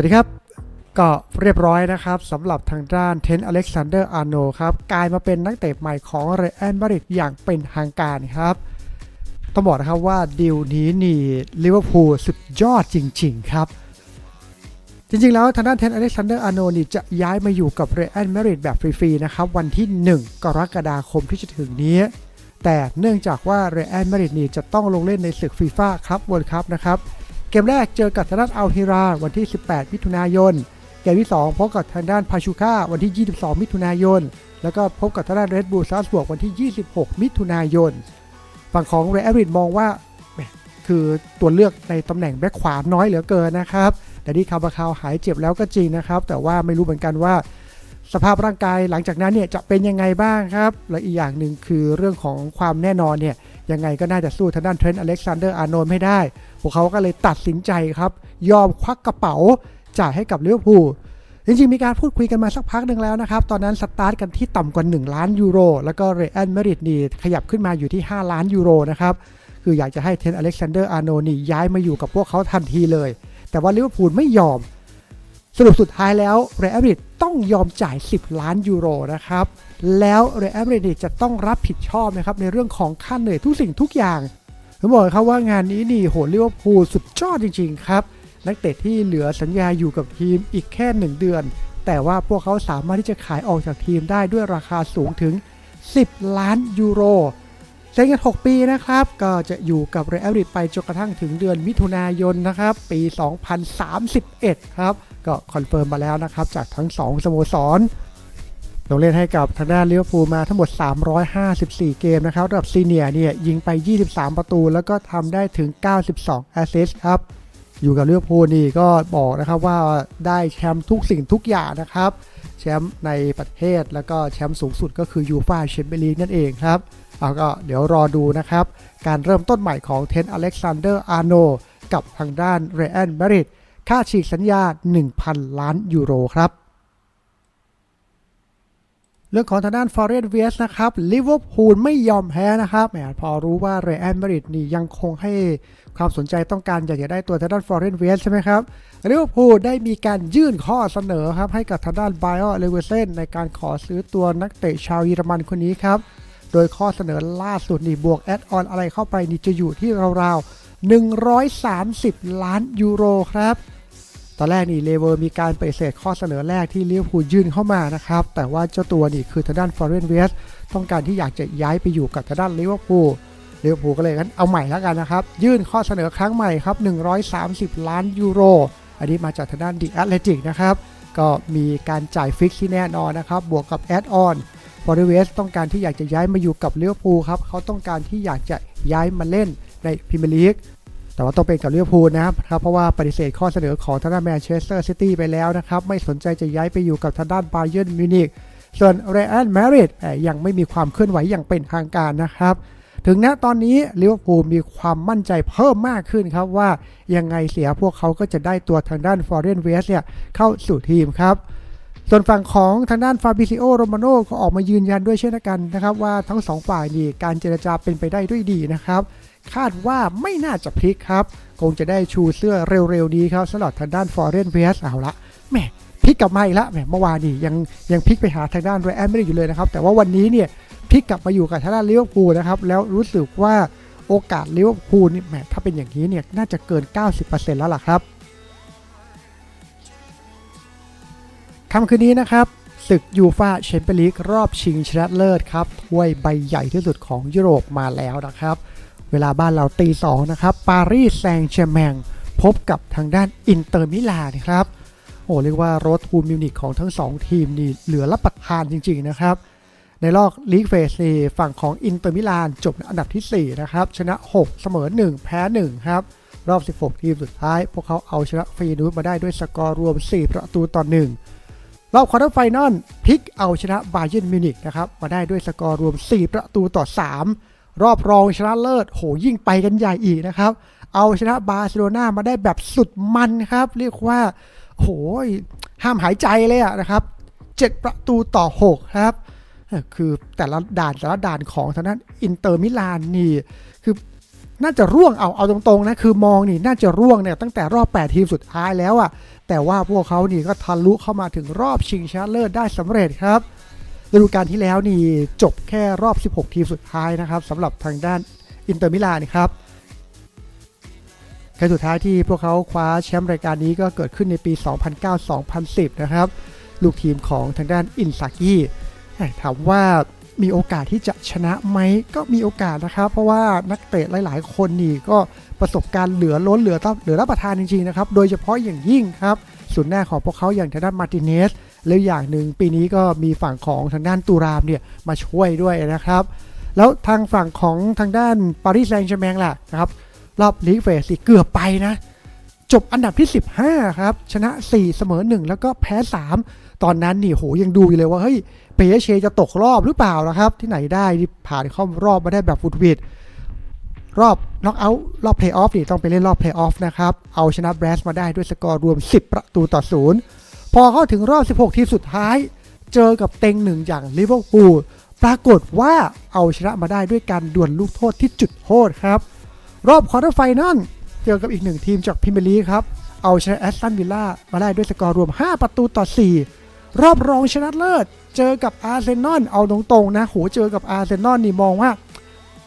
วัสดีครับ ก็เรียบร้อยนะครับสำหรับทางด้านเทนอเล็กซานเดอร์อาร์โนครับกลายมาเป็นนักเตะใหม่ของเรอัลมาดริดอย่างเป็นทางการครับ ต้องบอกนะครับว่าดีลนี้นี่ลิเวอร์พูลสุดยอดจริง ๆ ครับ จริง ๆ แล้วทางด้านเทนอเล็กซานเดอร์อาร์โนนี่จะย้ายมาอยู่กับเรอัลมาดริดแบบฟรีๆนะครับวันที่ 1 กรกฎาคมที่จะถึงนี้ แต่เนื่องจากว่าเรอัลมาดริดนี่จะต้องลงเล่นในศึกฟีฟ่าครับเวิลด์คัพนะครับ เกมแรกเจอกับทางด้านอัลฮิราวันที่ 18 มิถุนายน เกมที่ 2 พบกับทางด้านพาชูค่าวันที่ 22 มิถุนายน แล้วก็พบกับทางด้านเรดบูลซาสบวกวันที่ 26 มิถุนายน ฝั่งของเรอัลมาดริดมองว่าคือตัวเลือกในตำแหน่งแบ็คขวาน้อยเหลือเกินนะครับแต่ที่คาบาคาวหายเจ็บแล้วก็จริงนะครับ แต่ว่าไม่รู้เหมือนกันว่า สภาพร่างกายหลังจากนั้นเนี่ยจะเป็นยังไงบ้างครับ และอีกอย่างหนึ่งคือเรื่องของความแน่นอนเนี่ย ยังไงก็น่าจะสู้ทางด้านเทรนต์อเล็กซานเดอร์อาร์โนลไม่ได้ พวกเขาก็เลยตัดสินใจครับ ยอมควักกระเป๋าจ่ายให้กับลิเวอร์พูลจริงๆ มีการพูดคุยกันมาสักพักหนึ่งแล้วนะครับ ตอนนั้นสตาร์ทกันที่ต่ำกว่า 1 ล้านยูโร แล้วก็เรอัลมดริดนี่ขยับขึ้นมาอยู่ที่ 5 ล้านยูโรนะครับ คืออยากจะให้เทนอเล็กซานเดอร์อาร์โนนี่ย้ายมาอยู่กับพวกเขาทันทีเลย แต่ว่าลิเวอร์พูลไม่ยอม สรุปสุดท้ายแล้วเรอัลมาดริดต้องยอมจ่าย 10 ล้านยูโรนะครับ แล้วเรอัลมาดริดจะต้องรับผิดชอบนะครับในเรื่องของค่าเหนื่อยทุกสิ่งทุกอย่างผมบอกเลยครับว่างานนี้นี่โหลิเวอร์พูสุดยอดจริง ๆ ครับ นักเตะที่เหลือสัญญาอยู่กับทีมอีกแค่ 1 เดือน แต่ว่าพวกเขาสามารถที่จะขายออกจากทีมได้ด้วยราคาสูงถึง 10 ล้านยูโร เซ็นกัน6ปีนะครับ ก็จะอยู่กับเรอัลมาดริดไปจนกระทั่งถึงเดือนมิถุนายนนะครับ ปี 2031 ครับ ก็คอนเฟิร์มมาแล้วนะครับ จากทั้ง 2 สโมสรลงเล่นให้กับทางด้านลิเวอร์พูลมาทั้งหมด 354 เกมนะครับระดับซีเนียร์เนี่ยยิงไป 23 ประตู แล้วก็ทำได้ถึง 92 แอสซิสต์ครับ อยู่กับลิเวอร์พูลนี่ก็บอกนะครับว่าได้แชมป์ทุกสิ่งทุกอย่างนะครับ แชมป์ในประเทศแล้วก็แชมป์สูงสุดก็คือยูฟ่าแชมเปี้ยนลีกนั่นเองครับ เอาก็เดี๋ยวรอดูนะครับ การเริ่มต้นใหม่ของเทนอเล็กซานเดอร์อาร์โนกับทางด้านเรอัลมาดริดค่าฉีกสัญญา 1,000 ล้านยูโรครับเรื่องของทางด้านฟอร์เรสเวสนะครับลิเวอร์พูลไม่ยอมแพ้นะครับแหมพอรู้ว่าเรอัลมาดริดนี่ยังคงให้ความสนใจต้องการอยากจะได้ตัวทางด้านฟอร์เรสเวสใช่ไหมครับลิเวอร์พูลได้มีการยื่นข้อเสนอครับให้กับทางด้านไบออเลเวเซนในการขอซื้อตัวนักเตะชาวเยอรมันคนนี้ครับ โดยข้อเสนอล่าสุดนี่บวกแอดออนอะไรเข้าไปนี่จะอยู่ที่ราวๆ 130 ล้านยูโรครับตอนแรกนี่เลเวอร์มีการปฏิเสธข้อเสนอแรกที่ลิเวอร์พูลยื่นเข้ามานะครับ แต่ว่าเจ้าตัวนี่คือทางด้านฟอร์เรนเวสต้องการที่อยากจะย้ายไปอยู่กับทางด้านลิเวอร์พูลลิเวอร์พูลก็เลยงั้นเอาใหม่แล้วกันนะครับ ยื่นข้อเสนอครั้งใหม่ครับ 130 ล้านยูโร อันนี้มาจากทางด้านดิแอตเลติกนะครับ ก็มีการจ่ายฟิกที่แน่นอนนะครับ บวกกับแอดออน อร์เวสต้องการที่อยากจะย้ายมาอยู่กับเลิเวอร์พูครับเขาต้องการที่อยากจะย้ายมาเล่นในพรีเมียร์ลีกแต่ว่าต้องเป็นกับเลิเวอร์พูนะครับเพราะว่าปฏิเสธข้อเสนอของทางด้านแมนเชสเตอร์ซิตี้ไปแล้วนะครับไม่สนใจจะย้ายไปอยู่กับทางด้านบาเยิร์นมิวนิกส่วนเรอัลมาดริดยังไม่มีความเคลื่อนไหวอย่างเป็นทางการนะครับถึงณตอนนี้ลิเวอร์พูลมีความมั่นใจเพิ่มมากขึ้นครับว่ายังไงเสียพวกเขาก็จะได้ตัวทางด้านฟอร์เรนเวสเนี่ยเข้าสู่ทีมครับ ส่วนฝั่งของทางด้านฟาบิซิโอโรมาโนก็ออกมายืนยันด้วยเช่นกันนะครับว่าทั้งสองฝ่ายนี่การเจรจาเป็นไปได้ด้วยดีนะครับ คาดว่าไม่น่าจะพลิกครับ คงจะได้ชูเสื้อเร็วๆนี้ครับสำหรับทางด้านฟอร์เรนเวสเอาละแหมพลิกกลับมาอีกล้วแหมเมื่อวานนี่ยังยังพลิกไปหาทางด้านเรอัลไม่ได้อยู่เลยนะครับ แต่ว่าวันนี้เนี่ยพลิกกลับมาอยู่กับทางด้านลิเวอร์พูลนะครับแล้วรู้สึกว่าโอกาสลิเวอร์พูลนี่แหมถ้าเป็นอย่างนี้เนี่ยน่าจะเกิน 90%แล้วล่ะครับ ค่ำคืนนี้นะครับศึกยูฟาแชมเปี้ยนลีกรอบชิงชนะเลิศครับถ้วยใบใหญ่ที่สุดของยุโรปมาแล้วนะครับ เวลาบ้านเราตีสองนะครับ ปารีสแซงต์แชร์แมงพบกับทางด้านอินเตอร์มิลานครับ โอ้เรียกว่ารดทูมิวนิกของทั้ง 2 ทีมนี่เหลือรับประทานจริง ๆ นะครับ ในรอบลีกเฟสฝั่งของอินเตอร์มิลานจบอันดับที่ 4 นะครับ ชนะ 6 เสมอ 1 แพ้ 1 ครับ รอบ 16 ทีมสุดท้าย พวกเขาเอาชนะฟีนูสมาได้ด้วยสกอร์รวม 4 ประตูต่อ 1 รอบควอเตอร์ไฟนอลพลิกเอาชนะบาเยิร์นมิวนิกนะครับมาได้ด้วยสกอร์รวม 4 ประตูต่อ 3 รอบรองชนะเลิศโหยิ่งไปกันใหญ่อีกนะครับ เอาชนะบาร์เซโลนามาได้แบบสุดมันครับ เรียกว่าโหยห้ามหายใจเลยอะนะครับ 7 ประตูต่อ 6 ครับ คือแต่ละด่านแต่ละด่านของทางด้านอินเตอร์มิลานนี่คือน่าจะร่วงเอาเอาตรงๆนะคือมองนี่น่าจะร่วงเนี่ยตั้งแต่รอบ 8 ทีมสุดท้ายแล้วอะ แต่ว่าพวกเขานี่ก็ทะลุเข้ามาถึงรอบชิงชนะเลิศได้สำเร็จครับฤดูกาลที่แล้วนี่จบแค่รอบ 16 ทีมสุดท้ายนะครับสำหรับทางด้านอินเตอร์มิลานครับครั้งสุดท้ายที่พวกเขาคว้าแชมป์รายการนี้ก็เกิดขึ้นในปี 2009-2010 นะครับ ลูกทีมของทางด้านอินซากิถามว่า มีโอกาสที่จะชนะไหมก็มีโอกาสนะครับ เพราะว่านักเตะหลาย ๆ คนนี่ก็ประสบการณ์เหลือล้นเหลือต้องเหลือรับประทานจริง ๆ นะครับ โดยเฉพาะอย่างยิ่งครับส่วนหน้าของพวกเขาอย่างทางด้านมาร์ติเนสแล้วอย่างหนึ่งปีนี้ก็มีฝั่งของทางด้านตูรามเนี่ยมาช่วยด้วยนะครับ แล้วทางฝั่งของทางด้านปารีสแซงต์แชร์แมงล่ะนะครับรอบลีกเฟสเกือบไปนะจบอันดับที่ 15 ครับ ชนะ 4 เสมอ 1 แล้วก็แพ้ 3 ตอนนั้นนี่โหยังดูอยู่เลยว่าเฮ้ยเปเชจะตกรอบหรือเปล่าล่ะครับ ที่ไหนได้ที่ผ่านเข้ารอบมาได้แบบฟุตวิดรอบน็อกเอาท์รอบเพลย์ออฟนี่ต้องไปเล่นรอบเพลย์ออฟนะครับ เอาชนะแบรสมาได้ด้วยสกอร์รวม 10 ประตูต่อศูนย์พอเข้าถึงรอบ 16 ทีมสุดท้าย เจอกับเต็งหนึ่งอย่างลิเวอร์พูลปรากฏว่าเอาชนะมาได้ด้วยการดวลลูกโทษที่จุดโทษครับ รอบควอเตอร์ไฟนอลเจอกับอีกหนึ่งทีมจากพรีเมียร์ลีครับ เอาชนะแอสตันวิลล่ามาได้ด้วยสกอร์รวม 5 ประตูต่อ 4 รอบรองชนะเลิศ เจอกับอาร์เซนอลเอาตรงๆนะโหเจอกับอาร์เซนอลนี่มองว่า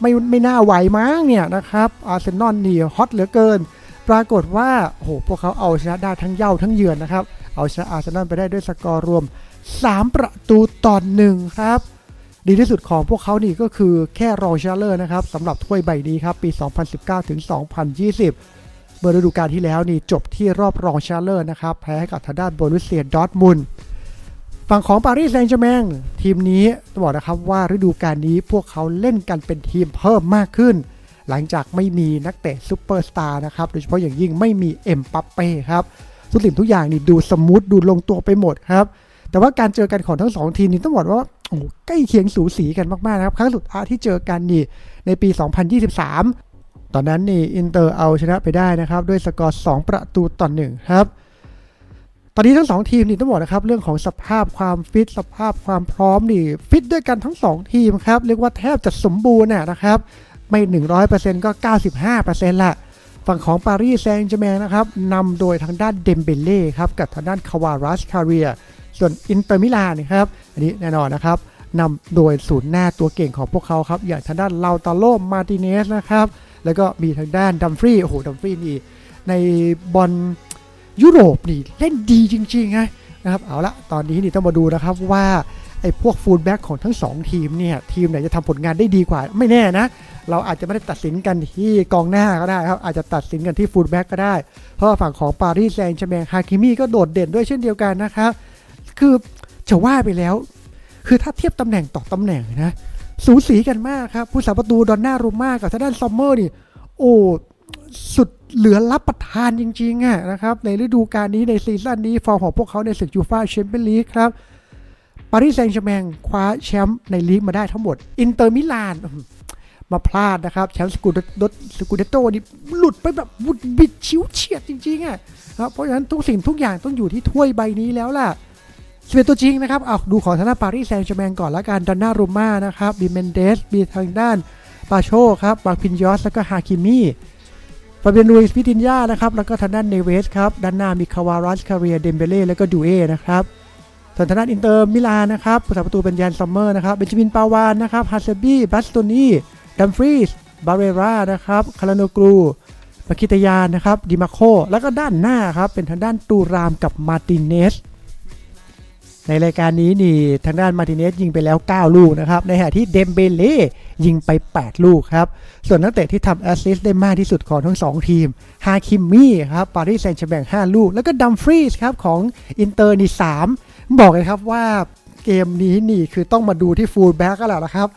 ไม่ไม่น่าไหวมั้งเนี่ยนะครับอาร์เซนอลนี่ฮอตเหลือเกิน ปรากฏว่าโอ้โหพวกเขาเอาชนะได้ทั้งเย่าทั้งเยือนนะครับ เอาชนะอาร์เซนอลไปได้ด้วยสกอร์รวม 3 ประตูต่อหนึ่งครับ ดีที่สุดของพวกเขานี่ก็คือแค่รองชนะเลิศนะครับสำหรับถ้วยใบนี้ครับปี 2019 ถึง 2020 เมื่อฤดูกาลที่แล้วนี่จบที่รอบรองชนะเลิศนะครับแพ้ให้กับทางด้านโบรุสเซียดอร์ทมุนด์ ฝั่งของปารีสแซงต์แชร์แมงทีมนี้ต้องบอกนะครับว่าฤดูกาลนี้พวกเขาเล่นกันเป็นทีมเพิ่มมากขึ้น หลังจากไม่มีนักเตะซูเปอร์สตาร์นะครับโดยเฉพาะอย่างยิ่งไม่มีเอ็มปัปเป้ครับทุกสิ่งทุกอย่างนี่ดูสมูทดูลงตัวไปหมดครับแต่ว่าการเจอกันของทั้งสองทีมนี้ต้องบอกว่าโอ้ใกล้เคียงสูสีกันมากๆนะครับครั้งสุดท้ายที่เจอกันนี่ในปี 2023 ตอนนั้นนี่อินเตอร์เอาชนะไปได้นะครับด้วยสกอร์ 2 ประตูต่อหนึ่งครับ ตอนนี้ทั้งสองทีมนี่ต้องบอกนะครับเรื่องของสภาพความฟิตสภาพความพร้อมนี่ฟิตด้วยกันทั้งสองทีมครับเรียกว่าแทบจะสมบูรณ์นะนะครับ ไม่ 100%ก็ 95%ละฝั่งของปารีสแซงต์แชร์แมงนะครับนำโดยทางด้านเดมเบเล่ครับกับทางด้านคาวารัสคาเรีย ส่วนอินเตอร์มิลานนะครับอันนี้แน่นอนนะครับนำโดยศูนย์หน้าตัวเก่งของพวกเขาครับอย่างทางด้านลาตาโลมาติเนสนะครับแล้วก็มีทางด้านดัมฟรีโอ้โหดัมฟรีนี่ในบอล ยุโรปนี่เล่นดีจริงๆไงนะครับเอาละตอนนี้นี่ต้องมาดูนะครับว่าไอ้พวกฟูลแบ็กของทั้ง 2 ทีมเนี่ยทีมไหนจะทำผลงานได้ดีกว่า ไม่แน่นะ เราอาจจะไม่ได้ตัดสินกันที่กองหน้าก็ได้ครับ อาจจะตัดสินกันที่ฟูลแบ็กก็ได้ เพราะฝั่งของปารีสแซงต์แชร์แมงฮาคิมี่ก็โดดเด่นด้วยเช่นเดียวกันนะครับ คือจะว่าไปแล้ว คือถ้าเทียบตำแหน่งต่อตำแหน่งนะ สูสีกันมากครับ ผู้สาประตูดอนน่ารูม่ากับทางด้านซัมเมอร์นี่ โอ้สุด เหลือรับประทานจริงๆอะนะครับในฤดูกาลนี้ในซีซั่นนี้ ฟอร์มของพวกเขาในศึกยูฟ่าแชมเปี้ยนลีกครับปารีสแซงต์แชร์แมงคว้าแชมป์ในลีกมาได้ทั้งหมด อินเตอร์มิลานมาพลาดนะครับแชมป์สกูเดสกูเดโตนี่หลุดไปแบบบุดบิดชิวเฉียดจริงๆอะครับเพราะฉะนั้นทุกสิ่งทุกอย่างต้องอยู่ที่ถ้วยใบนี้แล้วล่ะสเปนตัวจริงนะครับเอาดูของทางด้านปารีสแซงต์แชร์แมงก่อนละกันดอนนารูม่านะครับบีเมนเดสมีทางด้านปาโชครับบางพินยอสแล้วก็ฮาคิมี่ ฟาเบียนลุยส์พิตินยานะครับ แล้วก็ทางด้านเนเวสครับ ด้านหน้ามีคาวารัสคาเรียเดมเบเล่ และก็ดูเอนะครับ ส่วนทางด้านอินเตอร์มิลานนะครับ ผู้สาประตูเป็นยานซัมเมอร์นะครับ เบนจามินปาวานนะครับฮาเซบี้บัสโตนีดัมฟรีสบาเรรานะครับ คาราโนกรูมาคิตยานนะครับ ดิมาโค แล้วก็ด้านหน้าครับ เป็นทางด้านตูรามกับมาร์ติเนส ในรายการนี้นี่ทางด้านมาติเนสยิงไปแล้ว 9 ลูกนะครับ ในขณะที่เดมเบเล่ยิงไป 8 ลูกครับ ส่วนนักเตะที่ทำแอสซิสต์ได้มากที่สุดของทั้ง 2 ทีม ฮาคิมมี่ครับปารีสแซงต์แชร์แมง5ลูก แล้วก็ดัมฟรีสครับของอินเตอร์นี่ 3 บอกเลยครับว่าเกมนี้นี่คือต้องมาดูที่ฟูลแบ็กก็แล้วนะครับ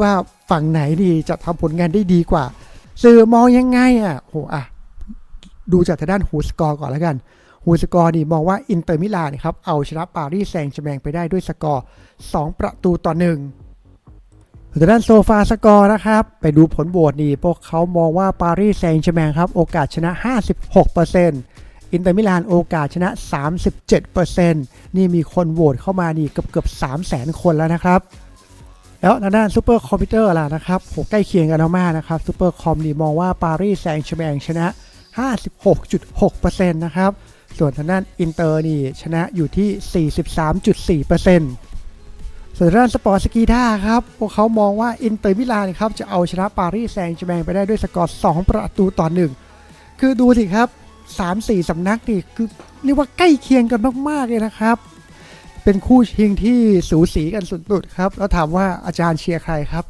ว่าฝั่งไหนดีจะทำผลงานได้ดีกว่า สื่อมองยังไงอะโหอะดูจากทางด้านฮูสกอร์ก่อนแล้วกัน ฮูสกอร์นี่มองว่าอินเตอร์มิลานครับเอาชนะปารีสแซงต์แชร์แมงไปได้ด้วยสกอร์ 2 ประตูต่อหนึ่งทางด้านโซฟาสกอร์นะครับ ไปดูผลโหวตนี่พวกเขามองว่าปารีสแซงต์แชร์แมงครับโอกาสชนะ 56%อินเตอร์มิลานโอกาสชนะ 37%นี่มีคนโหวตเข้ามานี่เกือบเกือบ3 0 0 0 0 คนแล้วนะครับแล้วทางด้านซูเปอร์คอมพิวเตอร์ล่ะนะครับโหใกล้เคียงกันมากนะครับซูเปอร์คอมนี่มองว่าปารีสแซงต์แชร์แมงชนะ 56.6%นะครับ ส่วนทางด้านอินเตอร์นี่ชนะอยู่ที่ 43.4%ส่วนทางด้านสปอร์ตสกีด้าครับ พวกเขามองว่าอินเตอร์มิลานครับจะเอาชนะปารีสแซงต์แชร์แมงไปได้ด้วยสกอร์ 2 ประตูต่อหนึ่งคือดูสิครับ 3-4 สำนักนี่คือเรียกว่าใกล้เคียงกันมาก ๆ เลยนะครับ เป็นคู่ชิงที่สูสีกันสุดๆครับ แล้วถามว่าอาจารย์เชียร์ใครครับ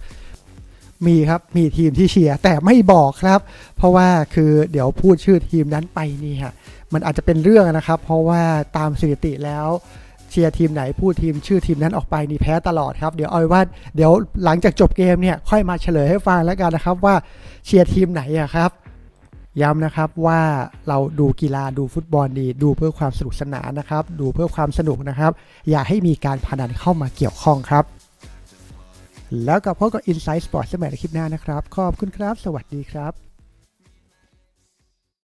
มีครับมีทีมที่เชียร์แต่ไม่บอกครับ เพราะว่าคือเดี๋ยวพูดชื่อทีมนั้นไปนี่ฮะ มันอาจจะเป็นเรื่องนะครับ เพราะว่าตามสถิติแล้วเชียร์ทีมไหนพูดทีมชื่อทีมนั้นออกไปนี่แพ้ตลอดครับ เดี๋ยวเอาว้ว่าเดี๋ยวหลังจากจบเกมเนี่ยค่อยมาเฉลยให้ฟังแล้วกันนะครับว่าเชียร์ทีมไหนอะครับย้ำนะครับว่าเราดูกีฬาดูฟุตบอลดี ดูเพื่อความสนุกสนานนะครับ ดูเพื่อความสนุกนะครับ อย่าให้มีการพนันเข้ามาเกี่ยวข้องครับ แล้วกับพบกับ Inside Sport สมัยในคลิปหน้านะครับ ขอบคุณครับ สวัสดีครับ